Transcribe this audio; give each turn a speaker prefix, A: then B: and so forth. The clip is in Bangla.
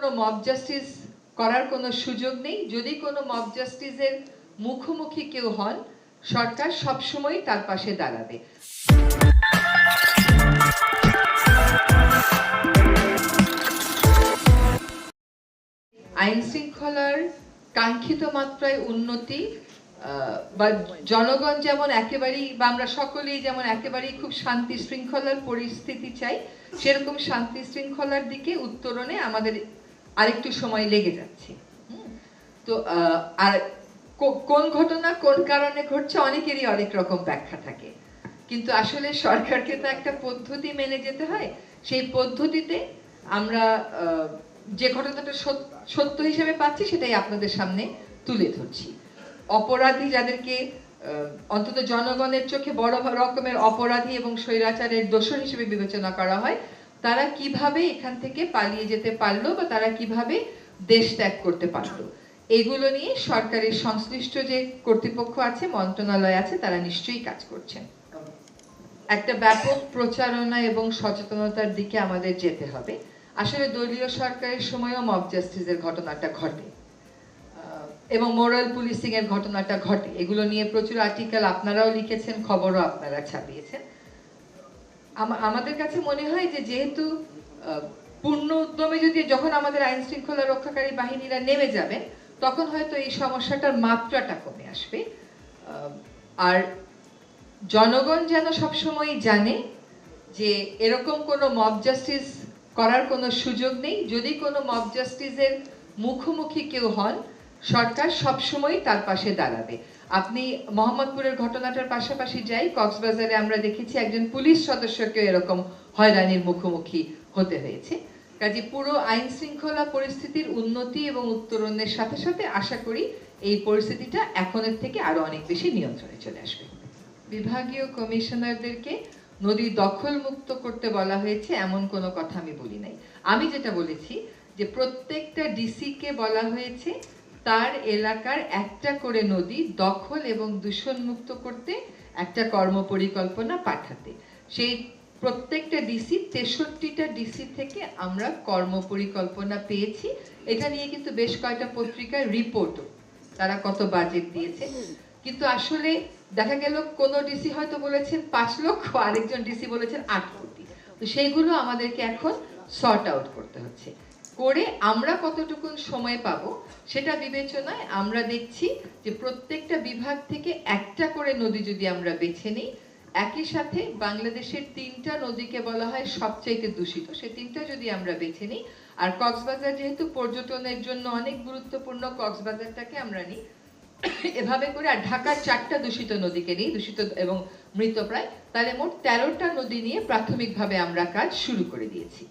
A: কোনো মব জাস্টিস করার কোনো সুযোগ নেই। যদি কোনো মব জাস্টিসের মুখোমুখি কেউ হন, সরকার সবসময় তার পাশে দাঁড়াবে। আইন শৃঙ্খলার কাঙ্ক্ষিত মাত্রায় উন্নতি বা জনগণ যেমন একেবারেই বা আমরা সকলেই যেমন একেবারেই খুব শান্তি শৃঙ্খলার পরিস্থিতি চাই, সেরকম শান্তি শৃঙ্খলার দিকে উত্তরণে আমাদের আরেকটু সময় লেগে যাচ্ছে। তো আর কোন ঘটনা কোন কারণে ঘটছে অনেকেরই অনেক রকম ব্যাখ্যা থাকে। কিন্তু আসলে সরকারকে তো একটা পদ্ধতি মেনে যেতে হয়। সেই পদ্ধতিতে আমরা যে ঘটনাটা সত্য হিসেবে পাচ্ছি সেটাই আপনাদের সামনে তুলে ধরছি। অপরাধী যাদেরকে অন্তত জনগণের চোখে বড় রকমের অপরাধী এবং স্বৈরাচারের দোষর হিসেবে বিবেচনা করা হয় তারা কীভাবে এখান থেকে পালিয়ে যেতে পারল বা তারা কীভাবে দেশ ত্যাগ করতে পারল? এগুলো নিয়ে সরকারের সংশ্লিষ্ট যে কর্তৃপক্ষ আছে, মন্ত্রণালয় আছে, তারা নিশ্চয়ই কাজ করছেন। একটা ব্যাপক প্রচারণা এবং সচেতনতার দিকে আমাদের যেতে হবে। আসলে দলীয় সরকারের সময়ও মব জাস্টিসের ঘটনাটা ঘটে। এবং মোরাল পুলিশিং এর ঘটনাটা ঘটে। এগুলো নিয়ে প্রচুর আর্টিকেল আপনারাও লিখেছেন, খবরও আপনারা ছাপিয়েছেন। আমাদের কাছে মনে হয় যে যেহেতু পূর্ণ উদ্যমে যদি যখন আমাদের আইন শৃঙ্খলা রক্ষাকারী বাহিনীরা নেমে যাবে, তখন হয়তো এই সমস্যাটার মাত্রাটা কমে আসবে। আর জনগণ যেন সবসময় জানে যে এরকম কোনো মব জাস্টিস করার কোনো সুযোগ নেই। যদি কোনো মব জাস্টিসের মুখোমুখি কেউ হন, সরকার সবসময় তার পাশে দাঁড়াবে। আপনি মোহাম্মদপুরের ঘটনাটার পাশাপাশি যাই, কক্সবাজারে আমরা দেখেছি একজন পুলিশ সদস্যকে এরকম হয়রানির মুখোমুখি হতে হয়েছে। কাজে পুরো আইন শৃঙ্খলা পরিস্থিতির উন্নতি এবং উত্তরণের সাথে সাথে আশা করি এই পরিস্থিতিটা এখনের থেকে আরও অনেক বেশি নিয়ন্ত্রণে চলে আসবে। বিভাগীয় কমিশনারদেরকে নদী দখল মুক্ত করতে বলা হয়েছে এমন কোনো কথা আমি বলি নাই। আমি যেটা বলেছি যে প্রত্যেকটা ডিসি কে বলা হয়েছে তার এলাকার একটা করে নদী দখল এবং দূষণ মুক্ত করতে একটা কর্মপরিকল্পনা পাঠাতে। সেই প্রত্যেকটা ডিসি, তেষট্টিটা ডিসি থেকে আমরা কর্মপরিকল্পনা পেয়েছি। এটা নিয়ে কিন্তু বেশ কয়েকটা পত্রিকার রিপোর্টও তারা কত বাজেট দিয়েছে। কিন্তু আসলে দেখা গেল কোন ডিসি হয়তো বলেছেন পাঁচ লক্ষ, আরেকজন ডিসি বলেছেন আট কোটি। তো সেইগুলো আমাদেরকে এখন সর্ট আউট করতে হচ্ছে। করে আমরা কতটুকুন সময় পাবো, সেটা বিবেচনায় আমরা দেখছি যে প্রত্যেকটা বিভাগ থেকে একটা করে নদী যদি আমরা বেছে নিই, একই সাথে বাংলাদেশের তিনটা নদীকে বলা হয় সবচাইতে দূষিত। সে তিনটা যদি আমরা বেছে নিই, আর কক্সবাজার যেহেতু পর্যটনের জন্য অনেক গুরুত্বপূর্ণ, কক্সবাজারটাকে আমরা নিই, এভাবে করে আর ঢাকার চারটা দূষিত নদীকে নিই, দূষিত এবং মৃতপ্রায় তাহলে মোট তেরোটা নদী নিয়ে প্রাথমিকভাবে আমরা কাজ শুরু করে দিয়েছি।